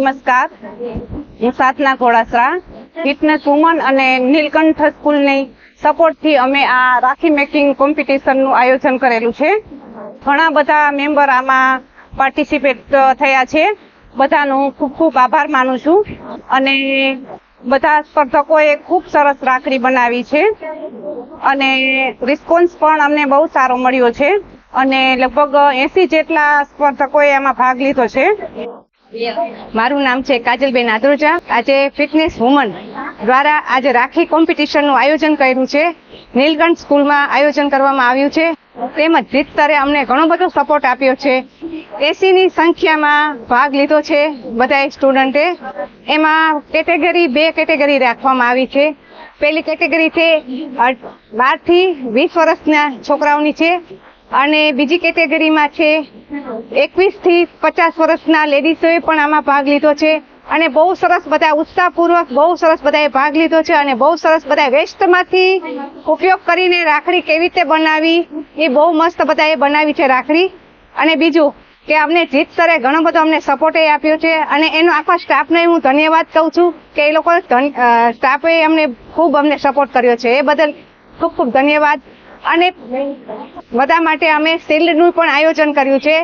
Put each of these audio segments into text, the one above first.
નમસ્કાર. હું સાધના Ghodasara fitness woman અને નીલકંઠ સ્કૂલની સપોર્ટથી અમે આ રાખી મેકિંગ કોમ્પિટિશનનું આયોજન કરેલું છે. ઘણા બધા મેમ્બર આમાં પાર્ટિસિપેટ થયા છે. બધાનો ખૂબ ખૂબ આભાર માનું છું. અને બધા સ્પર્ધકોએ ખૂબ સરસ રાખડી બનાવી છે. અને રિસ્પોન્સ પણ અમને બહુ સારો મળ્યો છે. અને લગભગ એસી જેટલા સ્પર્ધકોએ આમાં ભાગ લીધો છે. મારું નામ છે કાજલબેન આદરોજા. આજે ફિટનેસ વુમન દ્વારા આજે રાખી કોમ્પિટિશનનું આયોજન કર્યું છે. નીલકંઠ સ્કૂલમાં આયોજન કરવામાં આવ્યું છે. તેમજ જીત સરે અમને ઘણો બધો સપોર્ટ આપ્યો છે. એસીની સંખ્યામાં ભાગ લીધો છે બધા સ્ટુડન્ટે એમાં કેટેગરી બે કેટેગરી રાખવામાં આવી છે. પહેલી કેટેગરી છે બારથી વીસ વર્ષના છોકરાઓની છે. અને બીજી કેટેગરીમાં છે એકવીસથી પચાસ વર્ષના લેડીઝોએ પણ આમાં ભાગ લીધો છે. અને બહુ સરસ બધા ઉત્સાહપૂર્વક, બહુ સરસ બધાએ ભાગ લીધો છે અને બહુ સરસ બધા વેસ્ટમાંથી ઉપયોગ કરીને રાખડી કેવી રીતે બનાવી, એ બહુ મસ્ત બધાએ બનાવી છે રાખડી. અને બીજું કે અમને જીત સરે ઘણો બધો અમને સપોર્ટ આપ્યો છે. અને એનો આખા સ્ટાફને હું ધન્યવાદ કહું છું કે એ લોકો સ્ટાફે અમને ખૂબ અમને સપોર્ટ કર્યો છે. એ બદલ ખૂબ ખૂબ ધન્યવાદ. અને બધા માટે અમે શિલ્ડનું પણ આયોજન કર્યું છે.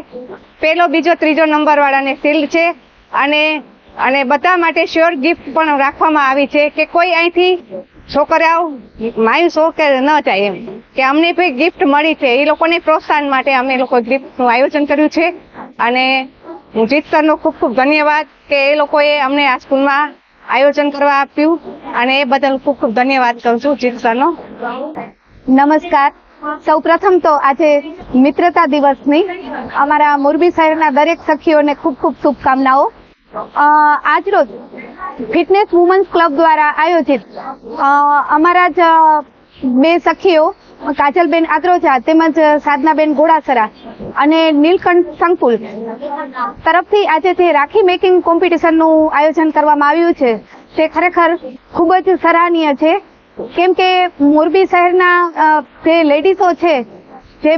પહેલો બીજો, ત્રીજો નંબર વાળાને શિલ્ડ છે. અને અને બધા માટે શ્યોર ગિફ્ટ પણ રાખવામાં આવી છે કે કોઈ અહીંથી છોકરાઓ માયુસ હો કે ન જાય એમ. કે અમને ભાઈ ગિફ્ટ મળી છે, એ લોકોને પ્રોત્સાહન માટે અમે લોકો ગિફ્ટનું આયોજન કર્યું છે. અને હું જીત સરનો ખૂબ ખૂબ ધન્યવાદ કે એ લોકોએ અમને આ સ્કૂલમાં આયોજન કરવા આપ્યું. અને એ બદલ ખૂબ ખૂબ ધન્યવાદ કરું છું જીત સરનો. નમસ્કાર. સૌ પ્રથમ તો આજે મિત્રતા દિવસની. અમારા મોરબી શહેરના દરેક સખીઓને ખૂબ ખૂબ શુભકામનાઓ. આજરોજ ફિટનેસ વુમન્સ ક્લબ દ્વારા આયોજિત અમારા જ બે સખીઓ, કાજલબેન આગ્રોજા તેમજ સાધનાબેન ગોળાસરા અને નીલકંઠ સંકુલ તરફથી આજે જે રાખી મેકિંગ કોમ્પિટિશનનું આયોજન કરવામાં આવ્યું છે, તે ખરેખર ખૂબ જ સરાહનીય છે. કેમ કે મોરબી શહેરના જે લેડીઝો છે, જે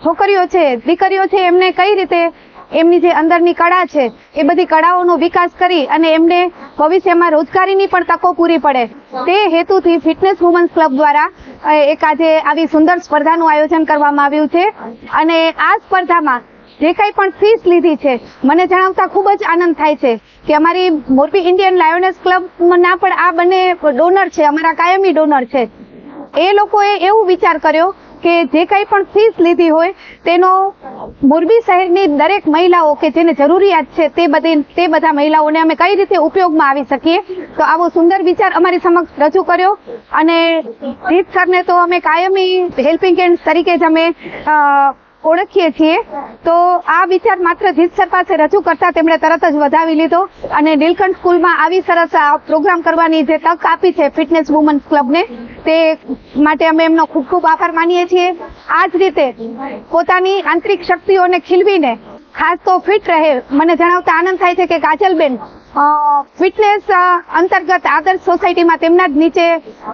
છોકરીઓ છે, દીકરીઓ છે, એમને કઈ રીતે એમની જે અંદરની કળા છે, એ બધી કળાઓનો વિકાસ કરી અને એમને ભવિષ્યમાં રોજગારીની પણ તકો પૂરી પડે. તે હેતુથી ફિટનેસ વુમન્સ ક્લબ દ્વારા એક આજે આવી સુંદર સ્પર્ધાનું આયોજન કરવામાં આવ્યું છે. અને આ સ્પર્ધામાં જે કંઈ પણ ફીસ લીધી છે, મને જણાવતા ખૂબ જ આનંદ થાય છે. કે અમારી મોરબી ઇન્ડિયન લાયોનેસ ક્લબના પણ આ બંને ડોનર છે, અમારા કાયમી ડોનર છે. એ લોકોએ એવું વિચાર કર્યો કે જે કંઈ પણ ફીસ લીધી હોય, તેનો મોરબી શહેરની દરેક મહિલાઓ કે જેને જરૂરિયાત છે તે બધી, તે બધા મહિલાઓને અમે કઈ રીતે ઉપયોગમાં આવી શકીએ? તો આવો સુંદર વિચાર અમારી સમક્ષ રજૂ કર્યો અને જીત સરને તો અમે કાયમી હેલ્પિંગ હેન્ડ તરીકે જ અમે ઓળખીએ છીએ. તો આ વિચાર માત્ર જીત સર પાસે રજૂ કરતા તેમણે તરત જ વધાવી લીધો અને નીલકંઠ સ્કૂલમાં આવી સરસ પ્રોગ્રામ કરવાની જે તક આપી છે ફિટનેસ વુમન્સ ક્લબને, તે માટે અમે એમનો ખૂબ ખૂબ આભાર માનીએ છીએ. આ જ રીતે પોતાની આંતરિક શક્તિઓને ખીલવીને ખાસ તો ફિટ રહે. મને જણાવતા આનંદ થાય છે કે કાજલબેન ફિટનેસ અંતર્ગત આદર્શ સોસાયટીમાં તેમના જ નીચે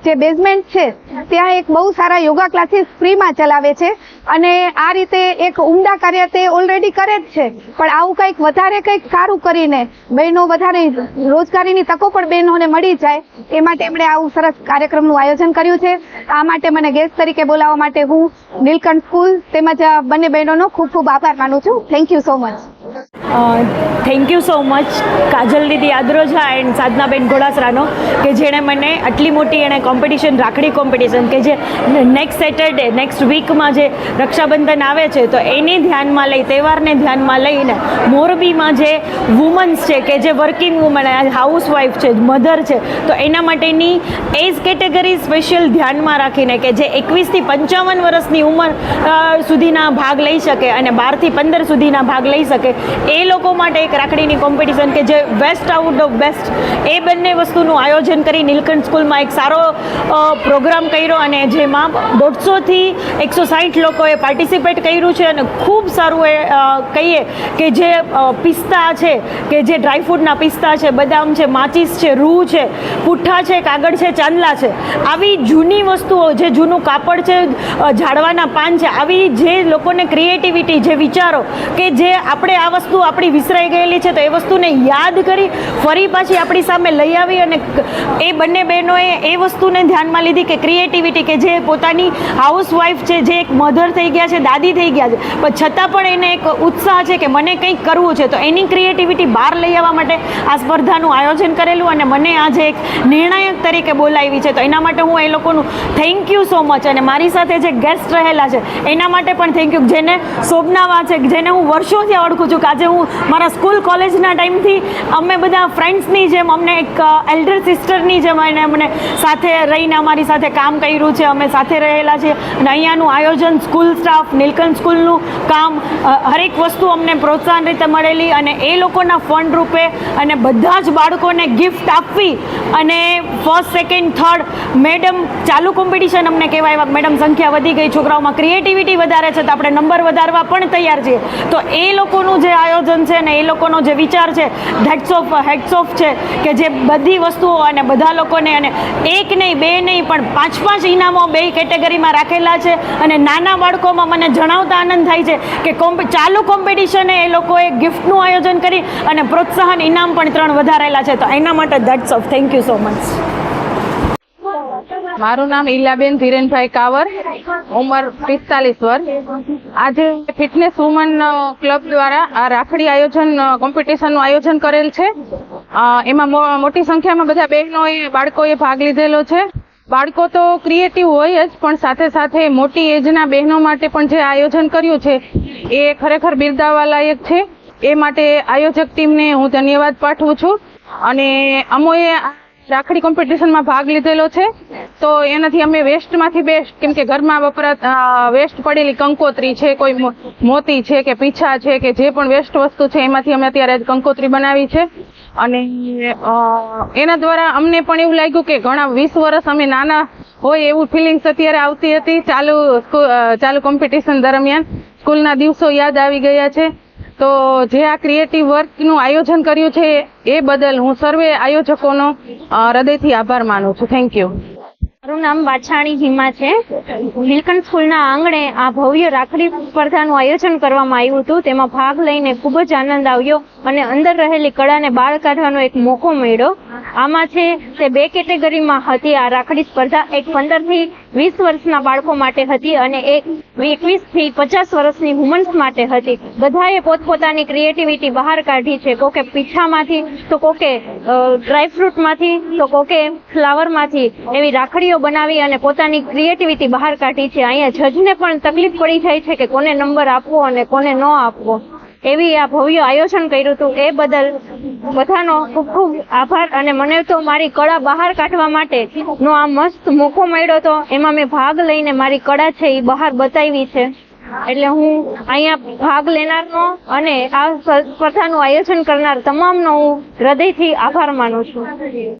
જે બેઝમેન્ટ છે, ત્યાં એક બહુ સારા યોગા ક્લાસીસ ફ્રીમાં ચલાવે છે અને આ રીતે એક ઉમદા કાર્ય તે ઓલરેડી કરે જ છે. પણ આવું કંઈક વધારે કંઈક સારું કરીને, બહેનો વધારે રોજગારીની તકો પણ બહેનોને મળી જાય, એ માટે એમણે આવું સરસ કાર્યક્રમનું આયોજન કર્યું છે. આ માટે મને ગેસ્ટ તરીકે બોલાવવા માટે હું નીલકંઠ સ્કૂલ તેમજ બંને બહેનોનો ખૂબ ખૂબ આભાર માનું છું. Thank you so much thank you so much Kajal Didi Adroja and Sadhanaben ઘોડાસરાનો, કે જેણે મને આટલી મોટી એણે કોમ્પિટિશન રાખડી કોમ્પિટિશન કે જે નેક્સ્ટ સેટરડે નેક્સ્ટ વીકમાં જે રક્ષાબંધન આવે છે, તો એને ધ્યાનમાં લઈ, તહેવારને ધ્યાનમાં લઈને મોરબીમાં જે વુમન્સ છે, કે જે વર્કિંગ વુમન હાઉસવાઈફ છે મધર છે, તો એના માટેની એજ કેટેગરી સ્પેશિયલ ધ્યાનમાં રાખીને કે જે એકવીસથી પંચાવન વર્ષની ઉંમર સુધીના ભાગ લઈ શકે અને બારથી પંદર સુધીના ભાગ લઈ શકે, એ લોકો માટે એક રાખડીની કોમ્પિટિશન કે જે બેસ્ટ આઉટ ઓફ બેસ્ટ એ બંને વસ્તુનું આયોજન કરી નીલકંઠ સ્કૂલમાં એક સારો પ્રોગ્રામ કર્યો અને જેમાં દોઢસોથી એકસો સાઠ લોકોએ પાર્ટિસિપેટ કર્યું છે અને ખૂબ સારું એ કહીએ કે જે પિસ્તા છે, કે જે ડ્રાયફ્રૂટના પિસ્તા છે, બદામ છે, માચીસ છે, રૂ છે, પુઠ્ઠા છે, કાગળ છે, ચાંદલા છે, આવી જૂની વસ્તુઓ જે જૂનું કાપડ છે ઝાડવાના પાન છે, આવી જે લોકોને ક્રિએટિવિટી જે વિચારો કે જે આપણે આ વસ્તુ આપણી વિસરાઈ ગયેલી છે, તો એ વસ્તુને યાદ કરી ફરી પાછી આપણી સામે લઈ આવી અને એ બંને બહેનોએ એ વસ્તુને ધ્યાનમાં લીધી કે ક્રિએટિવિટી કે જે પોતાની હાઉસવાઈફ છે, જે એક મધર થઈ ગયા છે, દાદી થઈ ગયા છે, પણ છતાં પણ એને એક ઉત્સાહ છે કે મને કંઈક કરવું છે, તો એની ક્રિએટિવિટી બહાર લઈ આવવા માટે આ સ્પર્ધાનું આયોજન કરેલું અને મને આજે એક નિર્ણાયક તરીકે બોલાવી છે. તો એના માટે હું એ લોકોનું થેન્ક યુ સો મચ અને મારી સાથે જે ગેસ્ટ રહેલા છે, એના માટે પણ થેન્ક યુ જેને શોભનાવા છે, જેને હું વર્ષોથી ઓળખું છું કે આજે હું મારા સ્કૂલ કોલેજના ટાઈમથી અમે બધા ફ્રેન્ડ્સની જેમ, અમને એક એલ્ડર સિસ્ટરની જેમ એને અમને સાથે રહીને અમારી સાથે કામ કર્યું છે. અમે સાથે રહેલા છીએ અને અહીંયાનું આયોજન સ્કૂલ સ્ટાફ નીલકંઠ સ્કૂલનું કામ હરેક વસ્તુ અમને પ્રોત્સાહન રીતે મળેલી અને એ લોકોના ફંડ રૂપે અને બધા જ બાળકોને ગિફ્ટ આપવી અને ફર્સ્ટ સેકન્ડ થર્ડ મેડમ ચાલુ કોમ્પિટિશન અમને કહેવાય એવા મેડમ સંખ્યા વધી ગઈ. છોકરાઓમાં ક્રિએટિવિટી વધારે છે તો આપણે નંબર વધારવા પણ તૈયાર છીએ. તો એ લોકોનું જે આયોજન છે ને એ લોકોનો જે વિચાર છે ધેટ્સ ઓફ હેડ્સ ઓફ છે, કે જે બધી વસ્તુઓ અને બધા લોકોને અને એક નહીં, બે નહીં, પણ પાંચ પાંચ ઇનામો બે કેટેગરીમાં રાખેલા છે અને નાના બાળકોમાં મને જણાવતા આનંદ થાય છે કે કોમ્પ, ચાલુ કોમ્પિટિશને એ લોકોએ ગિફ્ટનું આયોજન કરી અને પ્રોત્સાહન ઇનામ પણ ત્રણ વધારેલા છે. તો એના માટે hats off thank you so much મારું નામ ઈલાબેન ધીરેનભાઈ કાવર, ઉંમર પિસ્તાલીસ વર્ષ આજે ફિટનેસ વુમન ક્લબ દ્વારા આ રાખડી આયોજન કોમ્પિટિશનનું આયોજન કરેલ છે. એમાં મોટી સંખ્યામાં બધા બહેનોએ, બાળકોએ ભાગ લીધેલો છે. બાળકો તો ક્રિએટિવ હોય જ, પણ સાથે સાથે મોટી એજના બહેનો માટે પણ જે આયોજન કર્યું છે, એ ખરેખર બિરદાવવા લાયક છે. એ માટે આયોજક ટીમને હું ધન્યવાદ પાઠવું છું. અને અમોએ રાખડી કોમ્પિટિશનમાં ભાગ લીધેલો છે. તો એનાથી અમે વેસ્ટમાંથી બેસ્ટ કેમ કે ઘરમાં વપરાત વેસ્ટ પડેલી કંકોત્રી છે, કોઈ મોતી છે કે પીછા છે કે જે પણ વેસ્ટ વસ્તુ છે, એમાંથી અમે અત્યારે કંકોત્રી બનાવી છે. અને એના દ્વારા અમને પણ એવું લાગ્યું કે ઘણા વીસ વર્ષ અમે નાના હોય એવું ફિલિંગ્સ અત્યારે આવતી હતી. ચાલુ ચાલુ કોમ્પિટિશન દરમિયાન. સ્કૂલના દિવસો યાદ આવી ગયા છે. તો જે આ ક્રિએટિવ વર્કનું આયોજન કર્યું છે, એ બદલ હું સર્વે આયોજકોનો હૃદયથી આભાર માનું છું. થેન્ક યુ મારું નામ વાછાણી હિમા છે. નીલકંઠ સ્કૂલના આંગણે આ ભવ્ય રાખડી સ્પર્ધાનું આયોજન કરવામાં આવ્યું હતું. તેમાં ભાગ લઈને ખૂબ જ આનંદ આવ્યો અને અંદર રહેલી કળાને બહાર કાઢવાનો એક મોકો મળ્યો. આમાં છે, તે બે કેટેગરીમાં હતી. આ રાખડી સ્પર્ધા એક પંદરથી વીસ વર્ષના બાળકો માટે હતી અને એક એકવીસથી પચાસ વર્ષની વુમન્સ માટે હતી. બધાએ પોતપોતાની ક્રિએટિવિટી બહાર કાઢી છે. કોકે પીઠામાંથી, તો કોકે ડ્રાયફ્રૂટમાંથી તો કોકે ફ્લાવરમાંથી એવી રાખડીઓ બનાવી અને પોતાની ક્રિએટિવિટી બહાર કાઢી છે. અહીંયા જજને પણ તકલીફ પડી જાય છે કે કોને નંબર આપવો અને કોને ન આપવો. એવી આ ભવ્ય આયોજન કર્યું હતું. એ બદલ બધાનો ખૂબ ખૂબ આભાર અને મને તો મારી કળા બહાર કાઢવા માટે નો આ મસ્ત મોકો મળ્યો હતો એમાં મેં ભાગ લઈને મારી કળા છે એ બહાર બતાવી છે. એટલે હું અહીંયા ભાગ લેનારનો અને આ સ્પર્ધાનું આયોજન કરનાર તમામનો હું હૃદયથી આભાર માનું છું.